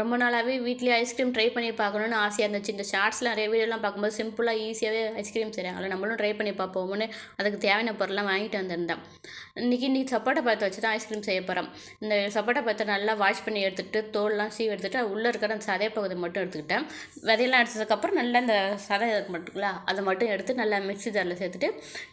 ரொம்ப நாளாகவே வீட்லேயே ஐஸ்கிரீம் ட்ரை பண்ணி பார்க்கணுன்னு ஆசையாக இருந்துச்சு. இந்த ஷார்ட்ஸில் நிறைய வீடியோலாம் பார்க்கும்போது சிம்பிளாக ஈஸியாகவே ஐஸ்கிரீம் செய்கிறாங்களே நம்மளும் ட்ரை பண்ணி பார்ப்போம்னு அதுக்கு தேவையான பொருள்லாம் வாங்கிட்டு வந்திருந்தேன். இன்றைக்கி இன்றைக்கி சப்பாட்டை பழத்தை வச்சு தான் ஐஸ்கிரீம் செய்ய போகிறோம் இந்த சப்பாட்டை பழத்தை நல்லா வாஷ் பண்ணி எடுத்துகிட்டு தோல்லாம் சீவ் எடுத்துகிட்டு உள்ளே இருக்கிற அந்த சதை பகுதி மட்டும் எடுத்துக்கிட்டேன். விதையெல்லாம் எடுத்ததுக்கப்புறம் நல்லா இந்த சதை மட்டுங்களா அதை மட்டும் எடுத்து நல்லா மிக்ஸி ஜாரில் சேர்த்துட்டு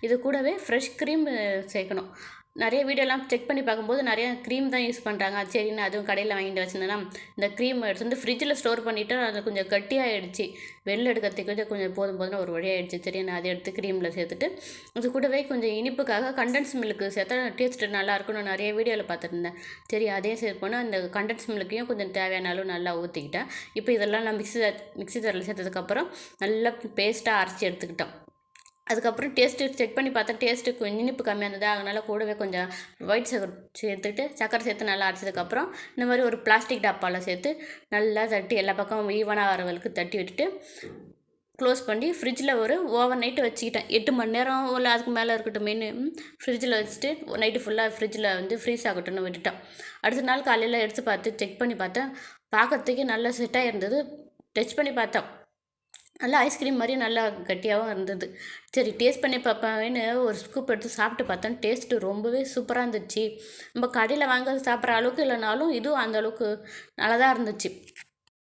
இது கூடவே ஃப்ரெஷ் க்ரீம் சேர்க்கணும். நிறைய வீடியோலாம் செக் பண்ணி பார்க்கும்போது நிறைய க்ரீம் தான் யூஸ் பண்ணுறாங்க சரின்னு அதுவும் கடையில் வாங்கிட்டு வச்சுருந்தேன்னா இந்த க்ரீம் எடுத்து வந்து ஃப்ரிட்ஜில் ஸ்டோர் பண்ணிவிட்டு அது கொஞ்சம் கட்டியாகிடுச்சு வெளில எடுக்கிறதுக்கு கொஞ்சம் கொஞ்சம் போதும் போதும்னு ஒரு வழியாகிடுச்சு சரி நான் அதை எடுத்து க்ரீமில் சேர்த்துட்டு அது கூடவே கொஞ்சம் இனிப்புக்காக கண்டன்ஸ் மில்க்கு சேர்த்தா டேஸ்ட் நல்லா இருக்கும்னு நிறைய வீடியோவில் பார்த்துருந்தேன். சரி அதே சேர்ப்போனா அந்த கண்டன்ஸ் மில்க்கையும் கொஞ்சம் தேவையான அளவு நல்லா ஊற்றிக்கிட்டேன் இப்போ இதெல்லாம் நான் மிக்ஸி மிக்ஸி ஜாரில் சேர்த்ததுக்கப்புறம் நல்லா பேஸ்ட்டாக அரைச்சி எடுத்துக்கிட்டோம். அதுக்கப்புறம் டேஸ்ட்டு செக் பண்ணி பார்த்தா டேஸ்ட்டு கொஞ்சம் இனிப்பு கம்மியாக இருந்தது? அதனால் கூடவே கொஞ்சம் ஒயிட் சக்கர் சேர்த்துட்டு சக்கரை சேர்த்து நல்லா அரைச்சதுக்கப்புறம் இந்த மாதிரி ஒரு பிளாஸ்டிக் டப்பாவில் சேர்த்து நல்லா தட்டி எல்லா பக்கமும் ஈவனாக வரவங்களுக்கு தட்டி விட்டுட்டு க்ளோஸ் பண்ணி ஃப்ரிட்ஜில் ஒரு ஓவர் நைட்டு வச்சுக்கிட்டேன். எட்டு மணி நேரம் இல்லை அதுக்கு மேலே இருக்கட்டும் மெயின் ஃப்ரிட்ஜில் வச்சுட்டு நைட்டு ஃபுல்லாக ஃப்ரிட்ஜில் வந்து ஃப்ரீஸ் ஆகட்டும்னு விட்டுட்டேன். அடுத்த நாள் காலையில் எடுத்து பார்த்து செக் பண்ணி பார்த்தேன். பார்க்கறதுக்கே நல்லா செட்டாக இருந்தது. டச் பண்ணி பார்த்தேன். நல்லா ஐஸ்கிரீம் மாதிரி நல்லா கட்டியாகவும் இருந்தது. சரி டேஸ்ட் பண்ணி பார்ப்பேன்னு ஒரு ஸ்கூப் எடுத்து சாப்பிட்டு பார்த்தேன். டேஸ்ட்டு ரொம்பவே சூப்பராக இருந்துச்சு. நம்ம கடையில் வாங்க சாப்பிட்ற அளவுக்கு இல்லைனாலும் இதுவும் அந்த அளவுக்கு நல்லா தான் இருந்துச்சு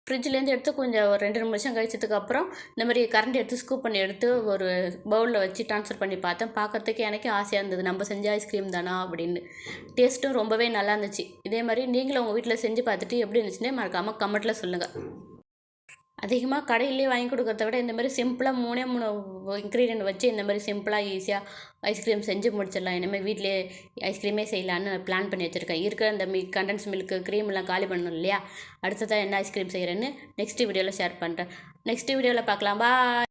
ஃப்ரிட்ஜ்லேருந்து எடுத்து கொஞ்சம் ஒரு ரெண்டு நிமிஷம் கழிச்சதுக்கு அப்புறம் இந்த மாதிரி கரண்ட் எடுத்து ஸ்கூப் பண்ணி எடுத்து ஒரு பவுலில் வச்சு ட்ரான்ஸ்ஃபர் பண்ணி பார்த்தேன். பார்க்கறதுக்கு எனக்கு ஆசையாக இருந்தது. நம்ம செஞ்ச ஐஸ்கிரீம் தானா அப்படின்னு. டேஸ்ட்டும் ரொம்பவே நல்லா இருந்துச்சு. இதே மாதிரி நீங்களும் உங்கள் வீட்டில் செஞ்சு பார்த்துட்டு எப்படி இருந்துச்சுன்னே மறக்காமல் கமெண்ட்டில் சொல்லுங்கள் அதிகமாக கடையிலே வாங்கி கொடுக்கறத விட இந்த மாதிரி சிம்பிளாக மூணே மூணு இன்க்ரீடியன்ட் வச்சு இந்த மாதிரி சிம்பிளாக ஈஸியாக ஐஸ்கிரீம் செஞ்சு முடிச்சிடலாம். இனிமேல் வீட்டிலே ஐஸ்கிரீமே செய்யலான்னு பிளான் பண்ணி வச்சுருக்கேன். இருக்கிற அந்த மில்க் கண்டன்ஸ் மில்க்கு க்ரீம்லாம் காலி பண்ணணும் இல்லையா? அடுத்ததாக என்ன ஐஸ்கிரீம் செய்கிறேன்னு நெக்ஸ்ட் வீடியோவில் ஷேர் பண்ணுறேன் நெக்ஸ்ட் வீடியோவில் பார்க்கலாம். பா